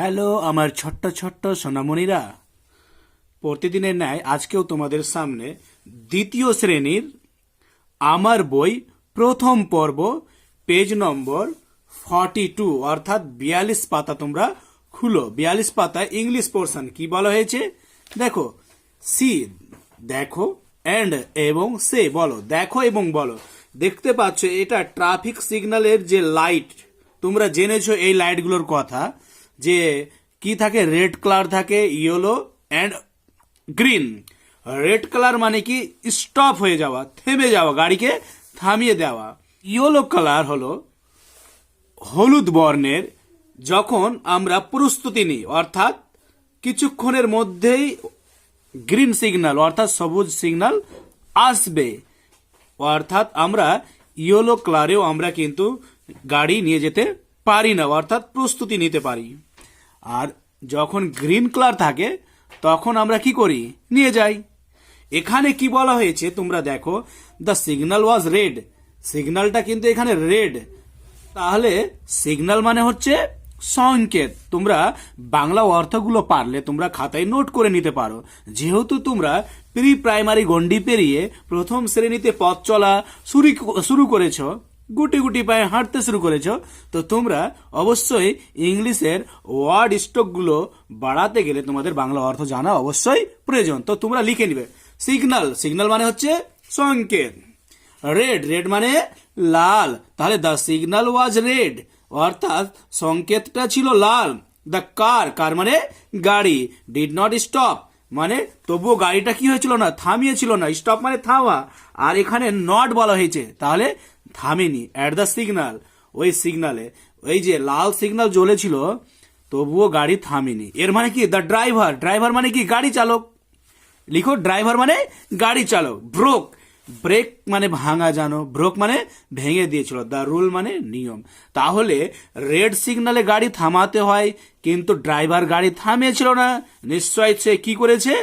Hello, আমার ছোট্ট ছোট্ট সোনামণিরা। প্রতিদিনের ন্যায় আজকেও তোমাদের সামনে দ্বিতীয় শ্রেণির আমার বই প্রথম পর্ব, পেজ নম্বর ফর্টি টু, অর্থাৎ বিয়াল্লিশ পাতা তোমরা খুলো। বিয়াল্লিশ পাতা ইংলিশ পোর্শন কি বলা হয়েছে? দেখো, সি, দেখো, অ্যান্ড, এবং সে, বলো, দেখো এবং বলো। দেখতে পাচ্ছ, এটা ট্রাফিক সিগন্যালের যে লাইট, তোমরা জেনেছো এই লাইটগুলোর কথা। যে কি থাকে? রেড কালার থাকে yellow and green red colour মানে কি? স্টপ হয়ে যাওয়া, থেমে যাওয়া, গাড়িকে থামিয়ে দেওয়া। ইয়েলো কালার হলো হলুদ বর্ণের, যখন আমরা প্রস্তুতি নিই, অর্থাৎ কিছুক্ষণের মধ্যেই গ্রিন সিগন্যাল অর্থাৎ সবুজ সিগন্যাল আসবে। অর্থাৎ আমরা ইয়েলো কালারেও আমরা কিন্তু গাড়ি নিয়ে যেতে পারি না, অর্থাৎ প্রস্তুতি নিতে পারি। আর যখন গ্রিন কালার থাকে, তখন আমরা কি করি? নিয়ে যাই। এখানে কি বলা হয়েছে তোমরা দেখো দ্য সিগন্যাল ওয়াজ রেড সিগন্যালটা কিন্তু এখানে রেড তাহলে সিগন্যাল মানে হচ্ছে সংকেত। তোমরা বাংলা অর্থগুলো পারলে তোমরা খাতায় নোট করে নিতে পারো। যেহেতু তোমরা প্রি প্রাইমারি গন্ডি পেরিয়ে প্রথম শ্রেণীতে পথ চলা শুরু করেছ গুটি গুটি পায়ে হাঁটতে শুরু করেছ, তো তোমরা অবশ্যই ইংলিশের ওয়ার্ড স্টকগুলো বাড়াতে গেলে তোমাদের বাংলা অর্থ জানা অবশ্যই প্রয়োজন। তো তোমরা লিখে নিবে। সিগনাল সিগনাল মানে হচ্ছে সংকেত। রেড রেড মানে লাল। তাহলে দ্য সিগনাল ওয়াজ রেড অর্থাৎ সংকেতটা ছিল লাল। দ্য কার কার মানে গাড়ি। ডিড নট স্টপ মানে তবুও গাড়িটা কি হয়েছিল না, থামিয়েছিল না। স্টপ মানে থামা। আর এখানে নট বলা হয়েছে। তাহলে থামেনি। অ্যাট দ্য সিগনাল ওই সিগনালে ওই যে লাল সিগনাল জ্বলেছিল, তবুও গাড়ি থামেনি। এর মানে কি? দ্য ড্রাইভার ড্রাইভার মানে কি? গাড়ি চালক। লিখো ড্রাইভার মানে গাড়ি চালক। ব্রোক ব্রেক মানে ভাঙা জানো। ব্রোক মানে ভেঙে দিয়েছিল। দ্য রুল মানে নিয়ম। তাহলে রেড সিগনালে গাড়ি থামাতে হয়, কিন্তু ড্রাইভার গাড়ি থামিয়েছিল না। নিশ্চয় সে কি করেছে?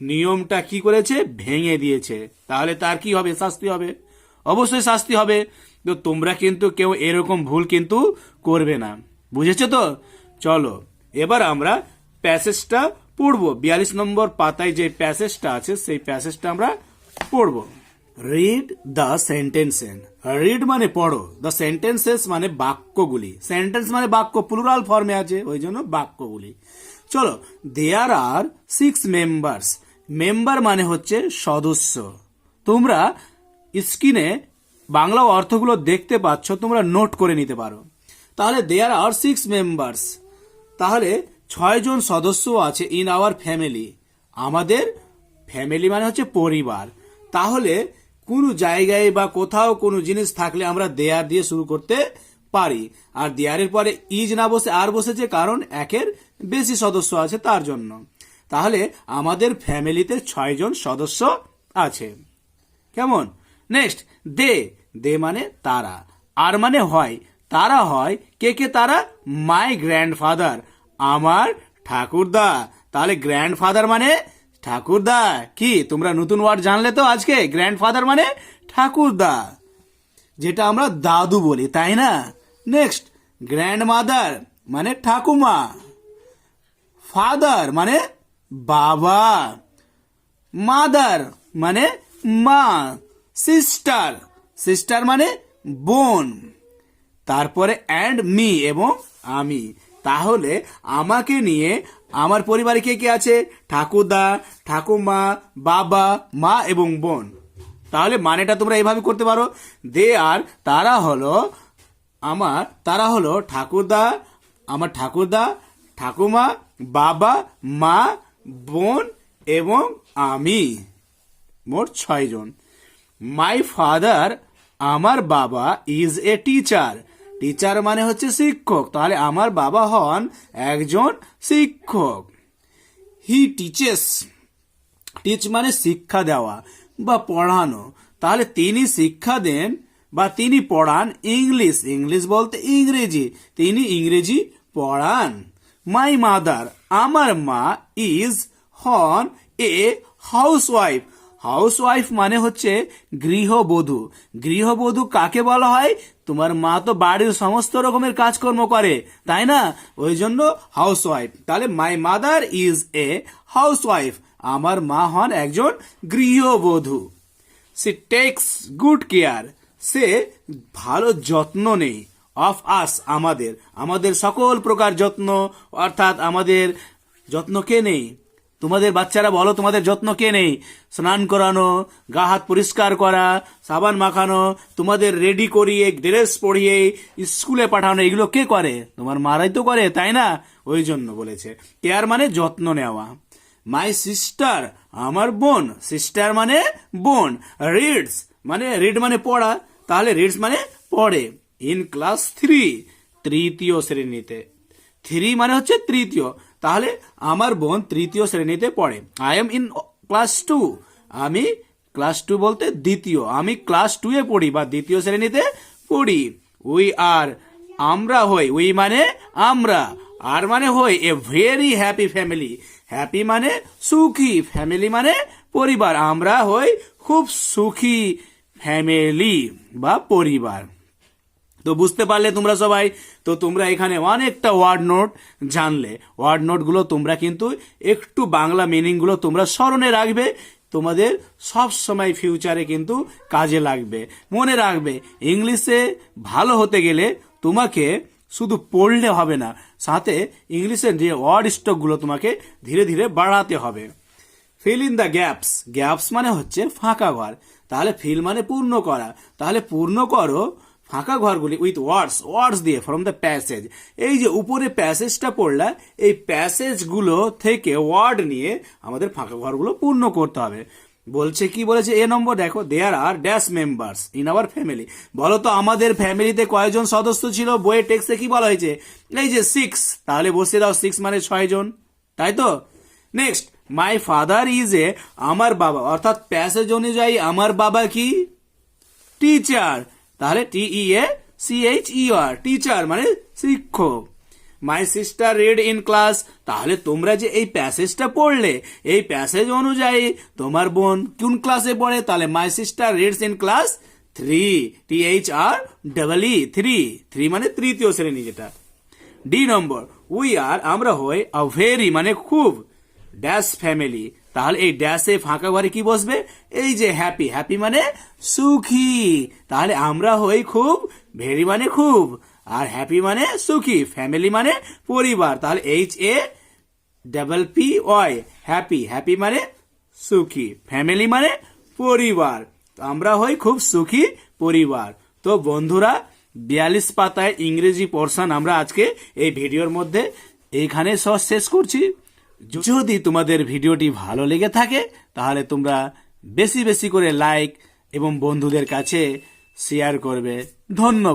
নিয়মটা কি করেছে? ভেঙে দিয়েছে। তাহলে তার কি হবে? শাস্তি হবে। অবশ্যই শাস্তি হবে। তো তোমরা কিন্তু কেউ এরকম ভুল কিন্তু করবে না। বুঝেছ তো? চলো, এবার আমরা প্যাসেজটা পড়ব। বিয়াল্লিশ নম্বর পাতায় যে প্যাসেজটা আছে, সেই প্যাসেজটা আমরা পড়ব। রিড দ্য সেন্টেন্সেন রিড মানে পড়ো। দ্য সেন্টেন্সেস মানে বাক্যগুলি। সেন্টেন্স মানে বাক্য প্লুরাল ফর্মে আছে, ওই জন্য বাক্যগুলি। চলো there are six members member মানে হচ্ছে সদস্য। তোমরা স্ক্রিনে বাংলা অর্থগুলো দেখতে পাচ্ছ, তোমরা নোট করে নিতে পারো। তাহলে দেয়ার আর সিক্স মেম্বার্স তাহলে ছয়জন সদস্য আছে ইন আওয়ার ফ্যামিলি আমাদের ফ্যামিলি মানে হচ্ছে পরিবার। তাহলে কোনো জায়গায় বা কোথাও কোনো জিনিস থাকলে আমরা দেয়ার দিয়ে শুরু করতে পারি। আর দেয়ারের পরে ইজ না বসে আর বসেছে কারণ একের বেশি সদস্য আছে তার জন্য। তাহলে আমাদের ফ্যামিলিতে ছয়জন সদস্য আছে। কেমন? নেক্সট দে দে মানে তারা। আর মানে হয়, তারা হয় কে কে তারা? মাই গ্র্যান্ডফাদার আমার ঠাকুরদা। তাহলে গ্র্যান্ডফাদার মানে ঠাকুরদা। কি, তোমরা নতুন ওয়ার্ড জানলে তো আজকে? গ্র্যান্ডফাদার মানে ঠাকুরদা। যেটা আমরা দাদু বলি, তাই না? নেক্সট গ্র্যান্ড মাদার মানে ঠাকুমা। ফাদার মানে বাবা। মাদার মানে মা। সিস্টার সিস্টার মানে বোন। তারপরে অ্যান্ড মি এবং আমি। তাহলে আমাকে নিয়ে আমার পরিবারে কে কে আছে? ঠাকুরদা ঠাকুমা বাবা, মা এবং বোন। তাহলে মানেটা তোমরা এইভাবে করতে পারো। দে আর তারা হলো আমার, তারা হলো ঠাকুরদা, আমার ঠাকুরদা ঠাকুমা বাবা, মা, বোন এবং আমি। মোট ছয়জন মাই ফাদার আমার বাবা ইজ এ টিচার টিচার মানে হচ্ছে শিক্ষক। তাহলে আমার বাবা হন একজন শিক্ষক। হি টিচেস টিচ মানে শিক্ষা দেওয়া বা পড়ানো। তাহলে তিনি শিক্ষা দেন বা তিনি পড়ান ইংলিশ। ইংলিশ বলতে ইংরেজি। তিনি ইংরেজি পড়ান। মাই মাদার আমার মা ইজ হন a housewife housewife মানে হচ্ছে গৃহবধূ। গৃহবধূ কাকে বলা হয়? তোমার মা তো বাড়ির সমস্ত রকমের কাজকর্ম করে, তাই না? ওই জন্য হাউস ওয়াইফ তাহলে my mother is a housewife আমার মা হন একজন গৃহবধূ। সে টেক্স গুড কেয়ার সে ভালো যত্ন নেই অফ আস আমাদের। আমাদের সকল প্রকার যত্ন, অর্থাৎ আমাদের যত্ন কে নেই তোমাদের বাচ্চারা বলো, তোমাদের যত্ন কে নেই? স্নান করানো, গা হাত পরিষ্কার করা, সাবান মাখানো, তোমাদের রেডি করিয়ে ড্রেস পরিয়ে, স্কুলে পাঠানো, এগুলো কে করে? তোমার মারাই তো করে, তাই না? ওই জন্য বলেছে। কেয়ার মানে যত্ন নেওয়া। মাই সিস্টার আমার বোন। সিস্টার মানে বোন। রিডস মানে রিড মানে পড়া। তাহলে রিডস মানে পড়ে। ইন ক্লাস থ্রি তৃতীয় শ্রেণীতে। থ্রি মানে হচ্ছে তৃতীয়। তাহলে আমার বোন তৃতীয় শ্রেণীতে পড়ে। I am in class two আমি ক্লাস টু বলতে দ্বিতীয়। আমি ক্লাস টু এ পড়ি বা দ্বিতীয় শ্রেণীতে পড়ি। উই আর আমরা হই। উই মানে আমরা। আর মানে হই a very happy family happy মানে সুখী। ফ্যামিলি মানে পরিবার। আমরা হই খুব সুখী ফ্যামিলি বা পরিবার। তো বুঝতে পারলে তোমরা সবাই, তো তোমরা এখানে অনেকটা ওয়ার্ড নোট জানলে। ওয়ার্ড নোটগুলো তোমরা কিন্তু একটু বাংলা মিনিংগুলো তোমরা স্মরণে রাখবে, তোমাদের সব সময় ফিউচারে কিন্তু কাজে লাগবে। মনে রাখবে ইংলিশে ভালো হতে গেলে তোমাকে শুধু পড়লে হবে না, সাথে ইংলিশের যে ওয়ার্ড স্টকগুলো তোমাকে ধীরে ধীরে বাড়াতে হবে। Fill in the gaps gaps মানে হচ্ছে ফাঁকা ঘর। তাহলে ফিল মানে পূর্ণ করা। তাহলে পূর্ণ করো ফাঁকা ঘরগুলি উইথ ওয়ার্ডস ওয়ার্ডস দিয়ে ফ্রম দ্য প্যাসেজ এই যে উপরে প্যাসেজটা পড়লা, এই প্যাসেজগুলো থেকে ওয়ার্ড নিয়ে আমাদের ফাঁকা ঘরগুলো পূর্ণ করতে হবে। বলছে, কি বলেছে? এ নম্বর দেখো there are dash members in our family বলো তো, আমাদের ফ্যামিলিতে কয়জন সদস্য ছিল? বইয়ের টেক্সটে কি বলা হয়েছে? এই যে সিক্স তাহলে বসিয়ে দাও সিক্স মানে ছয় জন তাই তো? Next my father is a আমার বাবা, অর্থাৎ প্যাসেজ অনুযায়ী আমার বাবা কি? টিচার তাহলে T E A C H E R teacher মানে শিক্ষক। My sister read in class তাহলে তোমরা যে এই প্যাসেজটা পড়লে, এই প্যাসেজ অনুযায়ী তোমার বোন কোন ক্লাসে পড়ে? তাহলে my sister reads in class three T H R double E three three মানে তৃতীয় শ্রেণি যেটা। ডি নম্বর উই আর আমরা হই আ ভেরি মানে খুব ড্যাশ ফ্যামিলি তাহলে এই ড্যাশে ফাঁকা ঘরে কি বসবে? এই যে হ্যাপি হ্যাপি মানে সুখী। তাহলে আমরা হই খুব ভেরি মানে খুব, আর হ্যাপি মানে সুখী ফ্যামিলি মানে পরিবার। তাহলে H A double P Y happy happy মানে সুখী ফ্যামিলি মানে পরিবার। আমরা হই খুব সুখী পরিবার। তো বন্ধুরা, বিয়াল্লিশ পাতায় ইংরেজি পোর্শন আমরা আজকে এই ভিডিওর মধ্যে এইখানে সব শেষ করছি। যদি তোমাদের ভিডিওটি ভালো লেগে থাকে, তাহলে তোমরা বেশি বেশি করে লাইক এবং বন্ধুদের কাছে শেয়ার করবে। ধন্যবাদ।